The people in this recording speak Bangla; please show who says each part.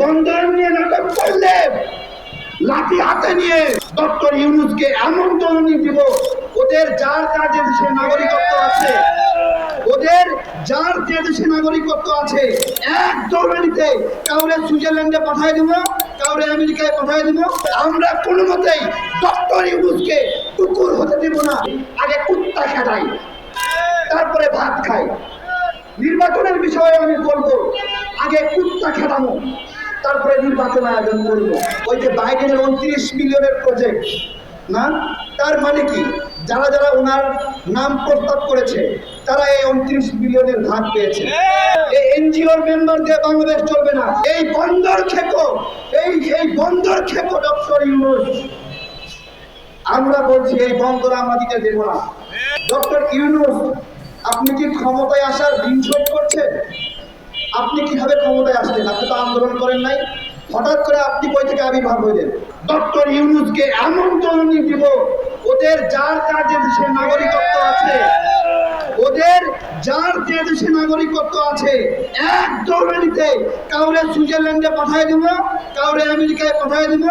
Speaker 1: বন্দর নিয়ে নাটক করলে, লাঠি হাতে নিয়ে ডক্টর ইউনুসকে এমন দলনি দিব, ওদের যার যার যে দেশে নাগরিকত্ব আছে, ওদের যার যে দেশে নাগরিকত্ব আছে, এক দৌড়ানিতে কাউরে সুইজারল্যান্ডে পাঠিয়ে দিব, কাউরে আমেরিকায় পাঠিয়ে দিব, আমরা কোনো মতেই ডক্টর ইউনুসকে কুকুর হতে দেব না, আগে কুত্তা খেদাই, তারপরে ভাত খাই। নির্বাচনের বিষয়ে আমি বলব, আগে কুত্তা খেদানো তারপরে নির্বাচন আয়োজন করব। ওই যে বাইডেনের উনত্রিশ মিলিয়নের প্রজেক্ট না? তার মানে কি? যারা যারা ওনার নাম প্রস্তাব করেছে, তারা এই উনত্রিশ মিলিয়নের ভাগ পেয়েছে। এই এনজিওর মেম্বার দিয়ে বাংলাদেশ চলবে না। এই বন্দর খেপো এই এই বন্দর খেপো ডক্টর ইউনুস। আমরা বলছি, এই বন্দর দিতে দেবো না। ডক্টর ইউনুস, আপনি কি ক্ষমতায় আসার দিন শোধ করছেন? আপনি কীভাবে ক্ষমতায় আসলেন? আপনি তো আন্দোলন করেন নাই। হঠাৎ করে আপনি কই থেকে আবির্ভাব হইলেন? ডক্টর ইউনুসকে এমন দলনি দিব, ওদের যার যার যে দেশে নাগরিকত্ব আছে, ওদের যার যে দেশে নাগরিকত্ব আছে, এক দৌড়ানিতে কাউরে সুইজারল্যান্ডে পাঠিয়ে দেব, কাউরে আমেরিকায় পাঠায় দিব।